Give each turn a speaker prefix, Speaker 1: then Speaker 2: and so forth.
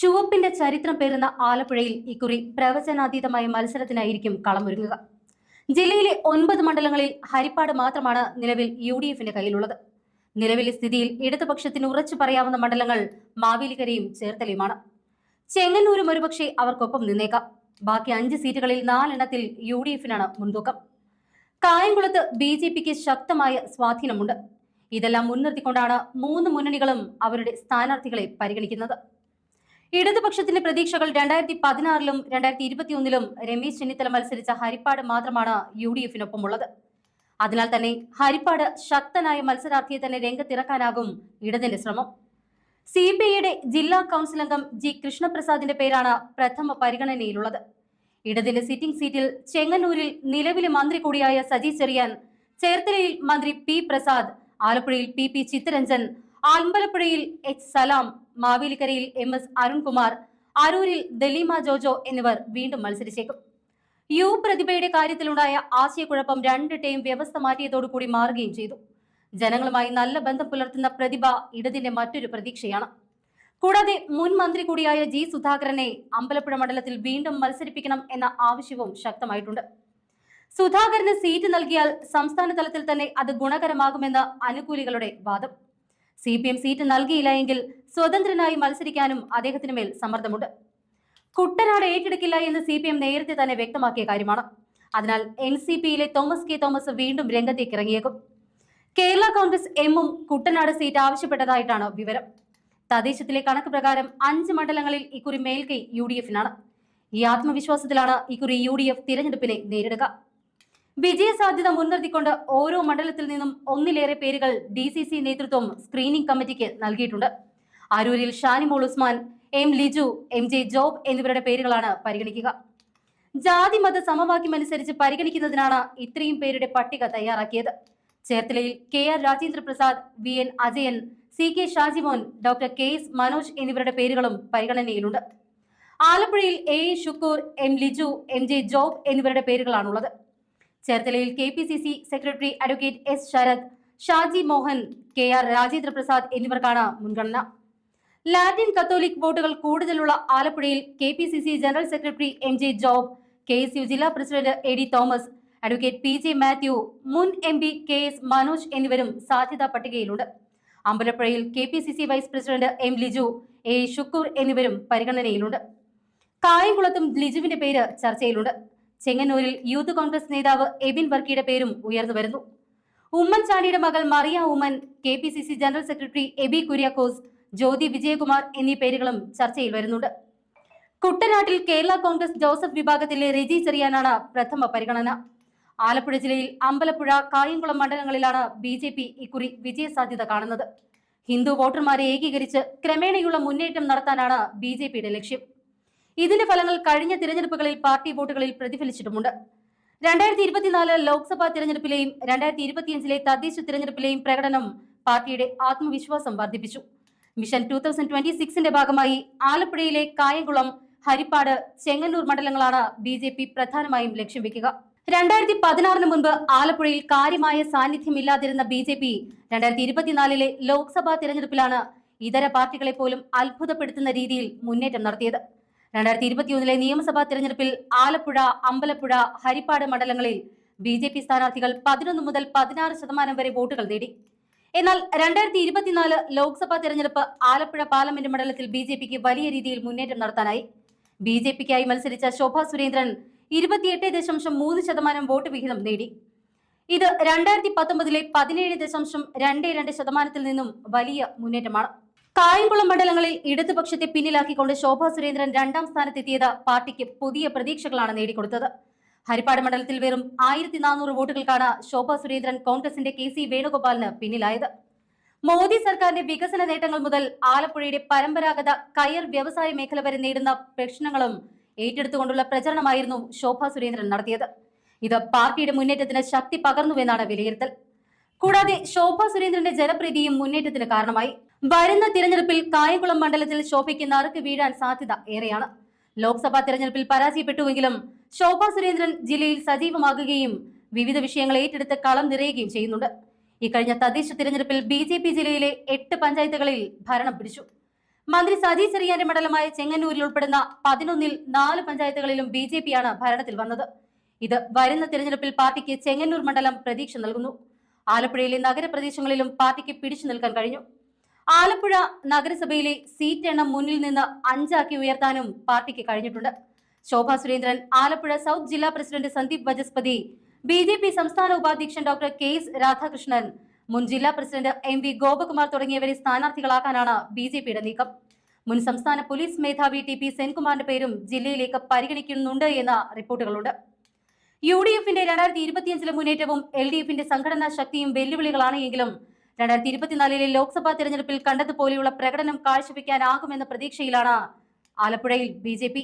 Speaker 1: ചുവപ്പിന്റെ ചരിത്രം പേരുന്ന ആലപ്പുഴയിൽ ഇക്കുറി പ്രവചനാതീതമായ മത്സരത്തിനായിരിക്കും കളമൊരുങ്ങുക. ജില്ലയിലെ ഒൻപത് മണ്ഡലങ്ങളിൽ ഹരിപ്പാട് മാത്രമാണ് നിലവിൽ യു ഡി എഫിന്റെ കയ്യിലുള്ളത്. നിലവിലെ സ്ഥിതിയിൽ ഇടതുപക്ഷത്തിന് ഉറച്ചു പറയാവുന്ന മണ്ഡലങ്ങൾ മാവേലിക്കരയും ചേർത്തലയുമാണ്. ചെങ്ങന്നൂരും ഒരുപക്ഷെ അവർക്കൊപ്പം നിന്നേക്കാം. ബാക്കി അഞ്ച് സീറ്റുകളിൽ നാലെണ്ണത്തിൽ യു ഡി എഫിനാണ് മുൻതൂക്കം. കായംകുളത്ത് ബി ജെ പിക്ക് ശക്തമായ സ്വാധീനമുണ്ട്. ഇതെല്ലാം മുൻനിർത്തിക്കൊണ്ടാണ് മൂന്ന് മുന്നണികളും അവരുടെ സ്ഥാനാർത്ഥികളെ പരിഗണിക്കുന്നത്. ഇടതുപക്ഷത്തിന്റെ പ്രതീക്ഷകൾ രണ്ടായിരത്തി പതിനാറിലും രണ്ടായിരത്തി ഇരുപത്തിയൊന്നിലും രമേശ് ചെന്നിത്തല മത്സരിച്ച ഹരിപ്പാട് മാത്രമാണ് യു ഡി എഫിനൊപ്പമുള്ളത് അതിനാൽ തന്നെ ഹരിപ്പാട് ശക്തനായ മത്സരാർത്ഥിയെ തന്നെ രംഗത്തിറക്കാനാകും ഇടതിന്റെ ശ്രമം. സി ബി ഐയുടെ ജില്ലാ കൗൺസിൽ അംഗം ജി കൃഷ്ണപ്രസാദിന്റെ പേരാണ് പ്രഥമ പരിഗണനയിലുള്ളത്. ഇടതിന്റെ സിറ്റിംഗ് സീറ്റിൽ ചെങ്ങന്നൂരിൽ നിലവിലെ മന്ത്രി കൂടിയായ സജി ചെറിയാൻ ചേർത്തലയിൽ മന്ത്രി പി പ്രസാദ് ആലപ്പുഴയിൽ പി പി ചിത്തരഞ്ജൻ അമ്പലപ്പുഴയിൽ എച്ച് സലാം മാവേലിക്കരയിൽ എം എസ് അരുൺകുമാർ അരൂരിൽ ദലീമ ജോജോ എന്നിവർ വീണ്ടും മത്സരിച്ചേക്കും. യു പ്രതിഭയുടെ കാര്യത്തിലുണ്ടായ ആശയക്കുഴപ്പം രണ്ട് ടീം വ്യവസ്ഥ മാറ്റിയതോടുകൂടി മാറുകയും ചെയ്തു. ജനങ്ങളുമായി നല്ല ബന്ധം പുലർത്തുന്ന പ്രതിഭ ഇടതിന്റെ മറ്റൊരു പ്രതീക്ഷയാണ്. കൂടാതെ മുൻ മന്ത്രി കൂടിയായ ജി സുധാകരനെ അമ്പലപ്പുഴ മണ്ഡലത്തിൽ വീണ്ടും മത്സരിപ്പിക്കണം എന്ന ആവശ്യവും ശക്തമായിട്ടുണ്ട്. സുധാകരന് സീറ്റ് നൽകിയാൽ സംസ്ഥാന തലത്തിൽ തന്നെ അത് ഗുണകരമാകുമെന്ന് അനുകൂലികളുടെ വാദം. സി പി എം സീറ്റ് നൽകിയില്ല എങ്കിൽ സ്വതന്ത്രനായി മത്സരിക്കാനും അദ്ദേഹത്തിന് മേൽ സമ്മർദ്ദമുണ്ട്. കുട്ടനാട് ഏറ്റെടുക്കില്ല എന്ന് സി പി എം നേരത്തെ തന്നെ വ്യക്തമാക്കിയ കാര്യമാണ്. അതിനാൽ എൻ സി പിയിലെ തോമസ് കെ തോമസ് വീണ്ടും രംഗത്തേക്ക് ഇറങ്ങിയേക്കും. കേരള കോൺഗ്രസ് എമ്മും കുട്ടനാട് സീറ്റ് ആവശ്യപ്പെട്ടതായിട്ടാണ് വിവരം. തദ്ദേശത്തിലെ കണക്ക് പ്രകാരം അഞ്ച് മണ്ഡലങ്ങളിൽ ഇക്കുറി മേൽക്കൈ യു ഡി എഫിനാണ്. ഈ ആത്മവിശ്വാസത്തിലാണ് ഇക്കുറി യു ഡി എഫ് തിരഞ്ഞെടുപ്പിനെ നേരിടുക. വിജയസാധ്യത മുൻനിർത്തിക്കൊണ്ട് ഓരോ മണ്ഡലത്തിൽ നിന്നും ഒന്നിലേറെ പേരുകൾ ഡി സി സി നേതൃത്വം സ്ക്രീനിംഗ് കമ്മിറ്റിക്ക് നൽകിയിട്ടുണ്ട്. അരൂരിൽ Shanimol Usman M Liju M J Job എന്നിവരുടെ പേരുകളാണ് പരിഗണിക്കുക. ജാതി മത സമവാക്യം അനുസരിച്ച് പരിഗണിക്കുന്നതിനാണ് ഇത്രയും പേരുടെ പട്ടിക തയ്യാറാക്കിയത്. ചേർത്തലയിൽ K R Rajendra Prasad V N Ajayan C K Shajimon doctor K S Manoj എന്നിവരുടെ പേരുകളും പരിഗണനയിലുണ്ട്. ആലപ്പുഴയിൽ A Shukoor M Liju M J Job എന്നിവരുടെ പേരുകളാണുള്ളത്. ചേർത്തലയിൽ K P C C secretary advocate S Sarath Shaji Mohan K R Rajendra Prasad എന്നിവർക്കാണ് മുൻഗണന. Latin Catholic വോട്ടുകൾ കൂടുതലുള്ള ആലപ്പുഴയിൽ K P C C general secretary M J Job K S U ജില്ലാ president A D Thomas advocate P J Mathew മുൻ M P K S Manoj എന്നിവരും സാധ്യതാ പട്ടികയിലുണ്ട്. അമ്പലപ്പുഴയിൽ K P C C vice president M Liju A Shukoor എന്നിവരും പരിഗണനയിലുണ്ട്. കായംകുളത്തും ലിജുവിന്റെ പേര് ചർച്ചയിലുണ്ട്. ചെങ്ങന്നൂരിൽ youth Congress നേതാവ് എബിൻ ബർക്കിയുടെ പേരും ഉയർന്നു വരുന്നു. ഉമ്മൻചാണ്ടിയുടെ മകൾ Mariya Oommen K P C C general secretary Abi Kuriakose Jyothi Vijayakumar എന്നീ പേരുകളും ചർച്ചയിൽ വരുന്നുണ്ട്. കുട്ടനാട്ടിൽ കേരള കോൺഗ്രസ് ജോസഫ് വിഭാഗത്തിലെ റെജി ചെറിയാനാണ് പ്രഥമ പരിഗണന. ആലപ്പുഴ ജില്ലയിൽ അമ്പലപ്പുഴ കായംകുളം മണ്ഡലങ്ങളിലാണ് ബി ജെ പി ഇക്കുറി വിജയസാധ്യത കാണുന്നത്. ഹിന്ദു വോട്ടർമാരെ ഏകീകരിച്ച് ക്രമേണയുള്ള മുന്നേറ്റം നടത്താനാണ് ബി ലക്ഷ്യം. ഇതിന്റെ ഫലങ്ങൾ കഴിഞ്ഞ തിരഞ്ഞെടുപ്പുകളിൽ പാർട്ടി വോട്ടുകളിൽ പ്രതിഫലിച്ചിട്ടുമുണ്ട്. രണ്ടായിരത്തി ഇരുപത്തിനാല് ലോക്സഭാ തിരഞ്ഞെടുപ്പിലെയും രണ്ടായിരത്തി ഇരുപത്തിയഞ്ചിലെ തദ്ദേശ തിരഞ്ഞെടുപ്പിലെയും പ്രകടനം പാർട്ടിയുടെ ആത്മവിശ്വാസം വർദ്ധിപ്പിച്ചു. മിഷൻ ടു തൗസൻഡ് ട്വന്റി സിക്സിന്റെ ഭാഗമായി ആലപ്പുഴയിലെ കായംകുളം ഹരിപ്പാട് ചെങ്ങന്നൂർ മണ്ഡലങ്ങളാണ് ബി ജെ പി പ്രധാനമായും ലക്ഷ്യം വെക്കുക. രണ്ടായിരത്തി പതിനാറിന് മുൻപ് ആലപ്പുഴയിൽ കാര്യമായ സാന്നിധ്യമില്ലാതിരുന്ന ബി ജെ പി രണ്ടായിരത്തി ഇരുപത്തിനാലിലെ ലോക്സഭാ തിരഞ്ഞെടുപ്പിലാണ് ഇതര പാർട്ടികളെ പോലും അത്ഭുതപ്പെടുത്തുന്ന രീതിയിൽ മുന്നേറ്റം നടത്തിയത്. രണ്ടായിരത്തി ഇരുപത്തിയൊന്നിലെ നിയമസഭാ തിരഞ്ഞെടുപ്പിൽ ആലപ്പുഴ അമ്പലപ്പുഴ ഹരിപ്പാട് മണ്ഡലങ്ങളിൽ ബി ജെ പി സ്ഥാനാർത്ഥികൾ പതിനൊന്ന് മുതൽ പതിനാറ് ശതമാനം വരെ വോട്ടുകൾ നേടി. എന്നാൽ രണ്ടായിരത്തി ഇരുപത്തിനാല് ലോക്സഭാ തെരഞ്ഞെടുപ്പ് ആലപ്പുഴ പാർലമെന്റ് മണ്ഡലത്തിൽ ബി ജെ പിക്ക് വലിയ രീതിയിൽ മുന്നേറ്റം നടത്താനായി. ബി ജെ പിക്കായി മത്സരിച്ച ശോഭ സുരേന്ദ്രൻ ഇരുപത്തിയെട്ട് ദശാംശം മൂന്ന് ശതമാനം വോട്ട് വിഹിതം നേടി. ഇത് രണ്ടായിരത്തി പത്തൊമ്പതിലെ പതിനേഴ് ദശാംശം രണ്ട് രണ്ട് ശതമാനത്തിൽ നിന്നും വലിയ മുന്നേറ്റമാണ്. കായംകുളം മണ്ഡലങ്ങളിൽ ഇടതുപക്ഷത്തെ പിന്നിലാക്കിക്കൊണ്ട് ശോഭാ സുരേന്ദ്രൻ രണ്ടാം സ്ഥാനത്തെത്തിയത് പാർട്ടിക്ക് പുതിയ പ്രതീക്ഷകളാണ് നേടിക്കൊടുത്തത്. ഹരിപ്പാട് മണ്ഡലത്തിൽ വെറും ആയിരത്തി നാനൂറ് വോട്ടുകൾക്കാണ് ശോഭാ സുരേന്ദ്രൻ കോൺഗ്രസിന്റെ കെ സി വേണുഗോപാലിന് പിന്നിലായത്. മോദി സർക്കാരിന്റെ വികസന നേട്ടങ്ങൾ മുതൽ ആലപ്പുഴയുടെ പരമ്പരാഗത കയർ വ്യവസായ മേഖല വരെ നേരിടുന്ന പ്രശ്നങ്ങളും ഏറ്റെടുത്തുകൊണ്ടുള്ള പ്രചരണമായിരുന്നു ശോഭാ സുരേന്ദ്രൻ നടത്തിയത്. ഇത് പാർട്ടിയുടെ മുന്നേറ്റത്തിന് ശക്തി പകർന്നുവെന്നാണ് വിലയിരുത്തൽ. കൂടാതെ ശോഭാ സുരേന്ദ്രന്റെ ജനപ്രീതിയും മുന്നേറ്റത്തിന് കാരണമായി. വരുന്ന തിരഞ്ഞെടുപ്പിൽ കായംകുളം മണ്ഡലത്തിൽ ശോഭയ്ക്ക് നറുക്ക് വീഴാൻ സാധ്യത ഏറെയാണ്. ലോക്സഭാ തിരഞ്ഞെടുപ്പിൽ പരാജയപ്പെട്ടുവെങ്കിലും ശോഭ സുരേന്ദ്രൻ ജില്ലയിൽ സജീവമാകുകയും വിവിധ വിഷയങ്ങൾ ഏറ്റെടുത്ത് കളം നിറയുകയും ചെയ്യുന്നുണ്ട്. ഇക്കഴിഞ്ഞ തദ്ദേശ തിരഞ്ഞെടുപ്പിൽ ബി ജെ പി ജില്ലയിലെ എട്ട് പഞ്ചായത്തുകളിൽ ഭരണം പിടിച്ചു. മന്ത്രി സജി ചെറിയാന്റെ മണ്ഡലമായ ചെങ്ങന്നൂരിൽ ഉൾപ്പെടുന്ന പതിനൊന്നിൽ നാല് പഞ്ചായത്തുകളിലും ബി ജെ പിയാണ് ഭരണത്തിൽ വന്നത്. ഇത് വരുന്ന തിരഞ്ഞെടുപ്പിൽ പാർട്ടിക്ക് ചെങ്ങന്നൂർ മണ്ഡലം പ്രതീക്ഷ നൽകുന്നു. ആലപ്പുഴയിലെ നഗരപ്രദേശങ്ങളിലും പാർട്ടിക്ക് പിടിച്ചു നിൽക്കാൻ കഴിഞ്ഞു. ആലപ്പുഴ നഗരസഭയിലെ സീറ്റ് എണ്ണം മുന്നിൽ നിന്ന് അഞ്ചാക്കി ഉയർത്താനും പാർട്ടിക്ക് കഴിഞ്ഞിട്ടുണ്ട്. ശോഭാ സുരേന്ദ്രൻ ആലപ്പുഴ സൗത്ത് ജില്ലാ president Sandeep Vachaspathi B J P സംസ്ഥാന ഉപാധ്യക്ഷൻ ഡോക്ടർ കെ എസ് രാധാകൃഷ്ണൻ മുൻ ജില്ലാ പ്രസിഡന്റ് എം വി ഗോപകുമാർ തുടങ്ങിയവരെ സ്ഥാനാർത്ഥികളാക്കാനാണ് ബി ജെ പിയുടെ നീക്കം. മുൻ സംസ്ഥാന പോലീസ് മേധാവി ടി പി സെൻകുമാറിന്റെ പേരും ജില്ലയിലേക്ക് പരിഗണിക്കുന്നുണ്ട് എന്ന റിപ്പോർട്ടുകളുണ്ട്. യു ഡി എഫിന്റെ രണ്ടായിരത്തി ഇരുപത്തിയഞ്ചിലെ മുന്നേറ്റവും എൽ ഡി എഫിന്റെ സംഘടനാ ശക്തിയും വെല്ലുവിളികളാണ് എങ്കിലും രണ്ടായിരത്തി ഇരുപത്തിനാലിലെ ലോക്സഭാ തെരഞ്ഞെടുപ്പിൽ കണ്ടതുപോലെയുള്ള പ്രകടനം കാഴ്ചവെക്കാനാകുമെന്ന പ്രതീക്ഷയിലാണ് ആലപ്പുഴയിൽ ബി